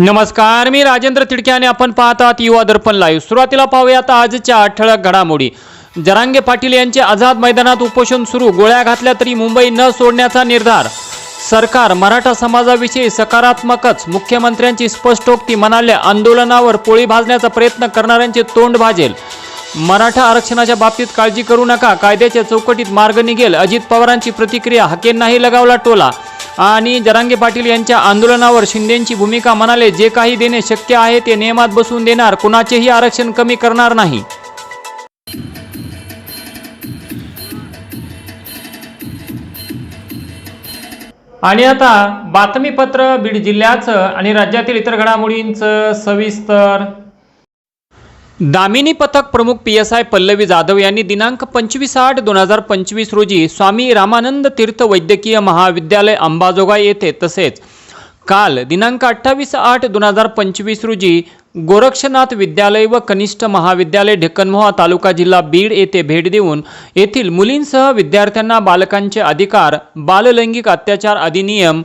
नमस्कार मी राजेंद्र तिडके आणि आपण पाहतात आहात युवा दर्पण लाईव्ह सुरुवातीला पाहूयात आजच्या ठळक घडामोडी. जरांगे पाटील यांचे आझाद मैदानात उपोषण सुरू. गोळ्या घातल्या तरी मुंबई न सोडण्याचा निर्धार. सरकार मराठा समाजाविषयी सकारात्मकच. मुख्यमंत्र्यांची स्पष्टोक्ती म्हणाल्या आंदोलनावर पोळी भाजण्याचा प्रयत्न करणाऱ्यांचे तोंड भाजेल. मराठा आरक्षणाच्या बाबतीत काळजी करू नका. कायद्याच्या चौकटीत मार्ग निघेल. अजित पवारांची प्रतिक्रिया हकेंनाही लगावला टोला. आणि जरांगे पाटील यांच्या आंदोलनावर शिंदेची भूमिका म्हणाले जे काही देणे शक्य आहे ते नियमात बसवून देणार कुणाचेही आरक्षण कमी करणार नाही. आणि आता बातमीपत्र बीड जिल्ह्याचं आणि राज्यातील इतर घडामोडींचं सविस्तर दामिनी पथक प्रमुख P S I Pallavi Jadhav यांनी दिनांक पंचवीस आठ दोन हजार पंचवीस रोजी स्वामी रामानंद तीर्थ वैद्यकीय महाविद्यालय अंबाजोगाई येथे तसेच काल दिनांक अठ्ठावीस आठ दोन हजार पंचवीस रोजी गोरक्षनाथ विद्यालय व कनिष्ठ महाविद्यालय ढेकनमोहा तालुका जिल्हा बीड येथे भेट देऊन येथील मुलींसह विद्यार्थ्यांना बालकांचे अधिकार बाललैंगिक अत्याचार अधिनियम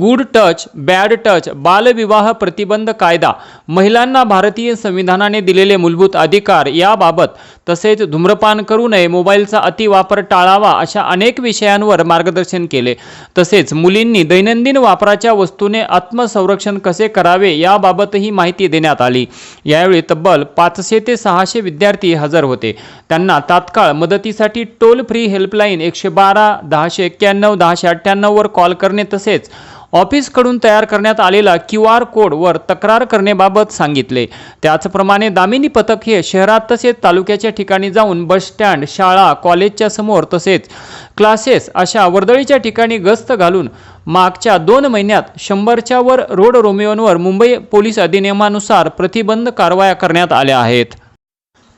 गुड टच बॅड टच बालविवाह प्रतिबंध कायदा महिलांना भारतीय संविधानाने दिलेले मूलभूत अधिकार याबाबत तसेच धूम्रपान करू नये मोबाईलचा अतिवापर टाळावा अशा अनेक विषयांवर मार्गदर्शन केले. तसेच मुलींनी दैनंदिन वापराच्या वस्तूने आत्मसंरक्षण कसे करावे याबाबतही माहिती देण्यात आली यावेळी तब्बल पाचशे ते सहाशे विद्यार्थी हजर होते. त्यांना तात्काळ मदतीसाठी टोल फ्री हेल्पलाईन एकशे बारा दहाशे एक्क्याण्णव दहाशे अठ्ठ्याण्णववर कॉल करणे तसेच ऑफिसकडून तयार करण्यात आलेला क्यू आर कोडवर तक्रार करण्याबाबत सांगितले. त्याचप्रमाणे दामिनी पथक हे शहरात तसेच तालुक्याच्या ठिकाणी जाऊन बसस्टँड शाळा कॉलेजच्या समोर तसेच क्लासेस अशा वर्दळीच्या ठिकाणी गस्त घालून मागच्या दोन महिन्यात शंभरच्या वर रोड रोमिओंवर मुंबई पोलीस अधिनियमानुसार प्रतिबंध कारवाया करण्यात आल्या आहेत.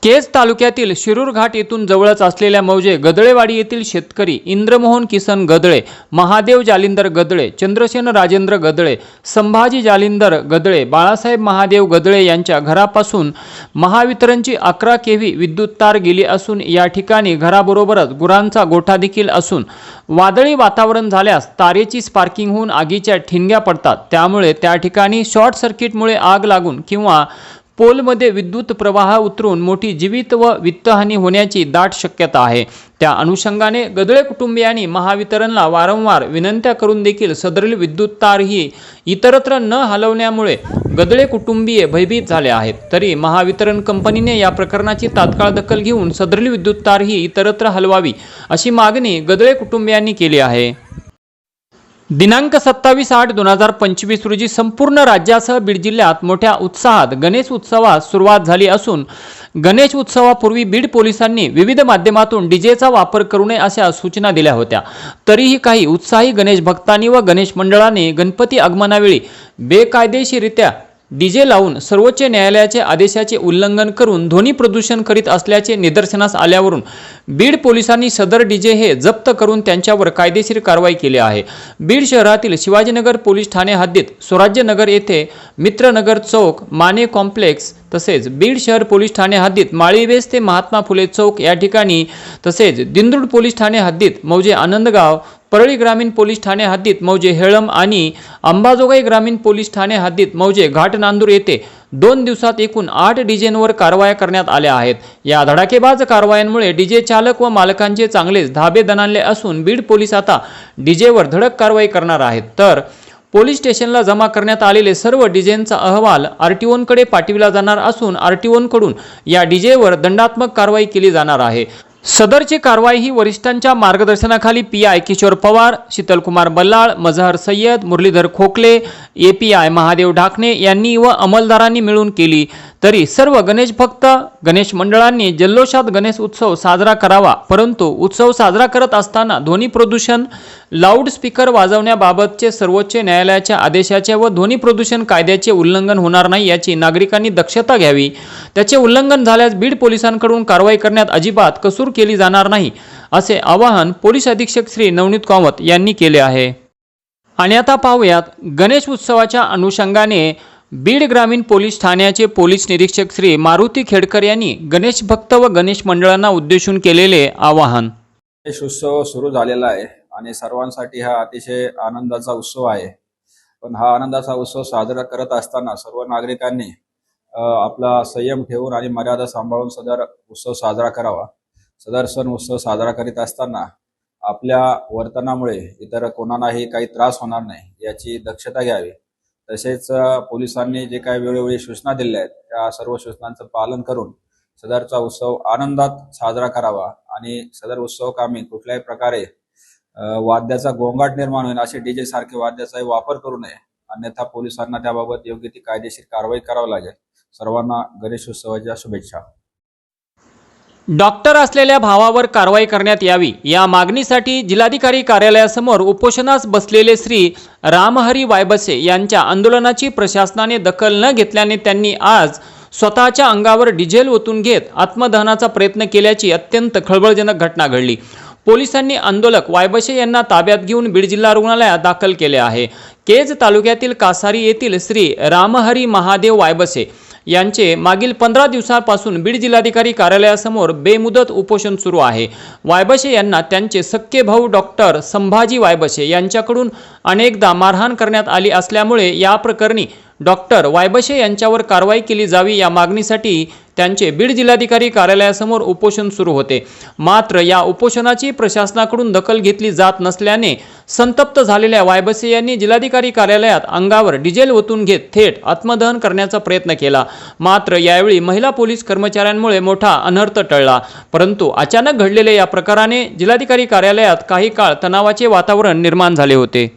केज तालुक्यातील शिरूर घाट येथून जवळच असलेल्या मौजे गदळेवाडी येथील शेतकरी इंद्रमोहन किसन गदळे महादेव जालिंदर गदळे चंद्रसेन राजेंद्र गदळे संभाजी जालिंदर गदळे बाळासाहेब महादेव गदळे यांच्या घरापासून महावितरणची अकरा केव्ही विद्युत तार गेली असून या ठिकाणी घराबरोबरच गुरांचा गोठा देखील असून वादळी वातावरण झाल्यास तारेची स्पार्किंग होऊन आगीच्या ठिणग्या पडतात. त्यामुळे त्या ठिकाणी शॉर्ट सर्किटमुळे आग लागून किंवा पोलमध्ये विद्युत प्रवाह उतरून मोठी जीवित व वित्तहानी होण्याची दाट शक्यता आहे. त्या अनुषंगाने गदळे कुटुंबियांनी महावितरणला वारंवार विनंत्या करून देखील सदरील विद्युत तार ही इतरत्र न हलवण्यामुळे गदळे कुटुंबीय भयभीत झाले आहेत. तरी महावितरण कंपनीने या प्रकरणाची तात्काळ दखल घेऊन सदरील विद्युत तार ही इतरत्र हलवावी अशी मागणी गदळे कुटुंबियांनी केली आहे. दिनांक सत्तावीस आठ दोन हजार पंचवीस रोजी संपूर्ण राज्यासह बीड जिल्ह्यात मोठ्या उत्साहात गणेश उत्सवास सुरुवात झाली असून गणेश उत्सवापूर्वी बीड पोलिसांनी विविध माध्यमातून डीजेचा वापर करू नये अशा सूचना दिल्या होत्या. तरीही काही उत्साही गणेश भक्तांनी व गणेश मंडळाने गणपती आगमनावेळी बेकायदेशीरित्या डीजे लावून सर्वोच्च न्यायालयाच्या आदेशाचे उल्लंघन करून ध्वनी प्रदूषण करीत असल्याचे निदर्शनास आल्यावरून बीड पोलिसांनी सदर डीजे हे जप्त करून त्यांच्यावर कायदेशीर कारवाई केली आहे. बीड शहरातील शिवाजीनगर पोलीस ठाणे हद्दीत स्वराज्यनगर येथे मित्रनगर चौक माने कॉम्प्लेक्स तसेच बीड शहर पोलीस ठाणे हद्दीत माळीवेस ते महात्मा फुले चौक या ठिकाणी तसेच दिंदूड पोलीस ठाणे हद्दीत मौजे आनंदगाव परळी ग्रामीण पोलीस ठाणे हद्दीत मौजे हेळम आणि अंबाजोगाई ग्रामीण पोलीस ठाणे हद्दीत मौजे घाट नांदूर येथे दोन दिवसात एकूण आठ डीजेंवर कारवाया करण्यात आल्या आहेत. या धडाकेबाज कारवायांमुळे डीजे चालक व मालकांचे चांगलेच धाबे दणाले असून बीड पोलीस आता डीजेवर धडक कारवाई करणार आहेत. तर पोलीस स्टेशनला जमा करण्यात आलेले सर्व डीजेंचा अहवाल आरटीओंकडे पाठविला जाणार असून आरटीओंकडून या डीजेवर दंडात्मक कारवाई केली जाणार आहे. सदरची कारवाई ही वरिष्ठांच्या मार्गदर्शनाखाली P I Kishor Pawar Shitalkumar Ballal Mazhar Sayyed Muralidhar Khokle A P I Mahadev Dhakne यांनी व अंमलदारांनी मिळून केली. तरी सर्व गणेश भक्त गणेश मंडळांनी जल्लोषात गणेश उत्सव साजरा करावा. परंतु उत्सव साजरा करत असताना ध्वनी प्रदूषण लाऊडस्पीकर वाजवण्याबाबतचे सर्वोच्च न्यायालयाच्या आदेशाचे व ध्वनी प्रदूषण कायद्याचे उल्लंघन होणार नाही याची नागरिकांनी दक्षता घ्यावी. त्याचे उल्लंघन झाल्यास बीड पोलिसांकडून कारवाई करण्यात अजिबात कसूर केली जाणार नाही असे आवाहन पोलीस अधीक्षक श्री नवनीत कामत यांनी केले आहे. आणि आता पाहूयात गणेश उत्सवाच्या अनुषंगाने बीड ग्रामीण पोलीस ठाण्याचे पोलीस निरीक्षक श्री मारुती खेडकर यांनी गणेश भक्त व गणेश मंडळांना उद्देशून केलेले आवाहन. गणेश उत्सव सुरू झालेला आहे आणि सर्वांसाठी हा अतिशय आनंदाचा उत्सव आहे. पण हा आनंदाचा उत्सव साजरा करत असताना सर्व नागरिकांनी आपला संयम ठेवून आणि मर्यादा सांभाळून सदर उत्सव साजरा करावा. सदर सण उत्सव साजरा करीत असताना आपल्या वर्तनामुळे इतर कोणालाही काही त्रास होणार नाही याची दक्षता घ्यावी. तसेच पोलिसांनी जे काही वेळोवेळी सूचना दिल्या आहेत त्या सर्व सूचनांचं पालन करून सदरचा उत्सव आनंदात साजरा करावा आणि सदर उत्सव कामी कुठल्याही प्रकारे वाद्याचा गोंगाट निर्माण होईल असे डीजे सारखे वाद्याचाही वापर करू नये. अन्यथा पोलिसांना त्याबाबत योग्य ती कायदेशीर कारवाई करावी लागेल. सर्वांना गणेश उत्सवाच्या शुभेच्छा. डॉक्टर असलेल्या भावावर कारवाई करण्यात यावी या मागणीसाठी जिल्हाधिकारी कार्यालयासमोर उपोषणास बसलेले श्री रामहरी वायबसे यांच्या आंदोलनाची प्रशासनाने दखल न घेतल्याने त्यांनी आज स्वतःच्या अंगावर डिझेल ओतून घेत आत्मदहनाचा प्रयत्न केल्याची अत्यंत खळबळजनक घटना घडली. पोलिसांनी आंदोलक वायबशे यांना ताब्यात घेऊन बीड जिल्हा रुग्णालयात दाखल केले आहे. केज तालुक्यातील कासारी येथील श्री रामहरी महादेव वायबसे यांचे मागील पंधरा दिवसांपासून बीड जिल्हाधिकारी कार्यालयासमोर बेमुदत उपोषण सुरू आहे. वायबशे यांना त्यांचे सख्खे भाऊ डॉक्टर संभाजी वायबशे यांच्याकडून अनेकदा मारहाण करण्यात आली असल्यामुळे या प्रकरणी डॉक्टर वायबशे यांच्यावर कारवाई केली जावी या मागणीसाठी त्यांचे बीड जिल्हाधिकारी कार्यालयासमोर उपोषण सुरू होते. मात्र या उपोषणाची प्रशासनाकडून दखल घेतली जात नसल्याने संतप्त झालेल्या वायबसे यांनी जिल्हाधिकारी कार्यालयात अंगावर डिझेल ओतून घेत थेट आत्मदहन करण्याचा प्रयत्न केला. मात्र यावेळी महिला पोलीस कर्मचाऱ्यांमुळे मोठा अनर्थ टळला. परंतु अचानक घडलेल्या या प्रकाराने जिल्हाधिकारी कार्यालयात काही काळ तणावाचे वातावरण निर्माण झाले होते.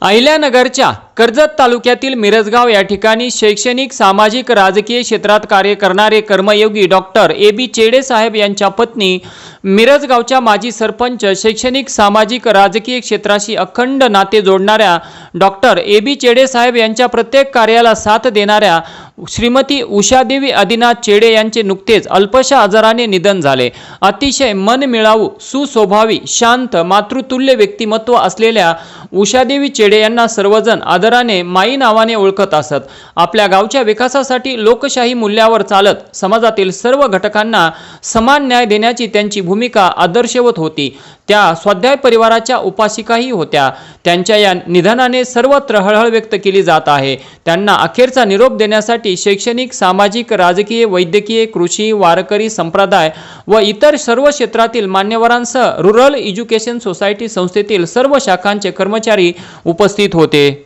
अहिल्यानगरच्या कर्जत तालुक्यातील मिरजगाव या ठिकाणी शैक्षणिक सामाजिक राजकीय क्षेत्रात कार्य करणारे कर्मयोगी डॉक्टर ए बी चेडे साहेब यांच्या पत्नी मिरजगावच्या माजी सरपंच शैक्षणिक सामाजिक राजकीय क्षेत्राशी अखंड नाते जोडणाऱ्या डॉक्टर ए बी चेडे साहेब यांच्या प्रत्येक कार्याला साथ देणाऱ्या श्रीमती उषादेवी आदिनाथ चेडे यांचे नुकतेच अल्पशा आजाराने निधन झाले. अतिशय मन मिळावू सुस्वभावी शांत मातृतुल्य व्यक्तिमत्व असलेल्या उषादेवी चेडे यांना सर्वजण आदराने माई नावाने ओळखत असत. आपल्या गावच्या विकासासाठी लोकशाही मूल्यावर चालत समाजातील सर्व घटकांना समान न्याय देण्याची त्यांची भूमिका आदर्शवत होती. त्या स्वाध्याय परिवाराच्या उपासिकाही होत्या. त्यांच्या या निधनाने सर्वत्र हळहळ व्यक्त केली जात आहे. त्यांना अखेरचा निरोप देण्यासाठी शैक्षणिक सामाजिक राजकीय वैद्यकीय कृषी वारकरी संप्रदाय व इतर सर्व क्षेत्रातील मान्यवरांसह रुरल एज्युकेशन सोसायटी संस्थेतील सर्व शाखांचे कर्मचारी उपस्थित होते.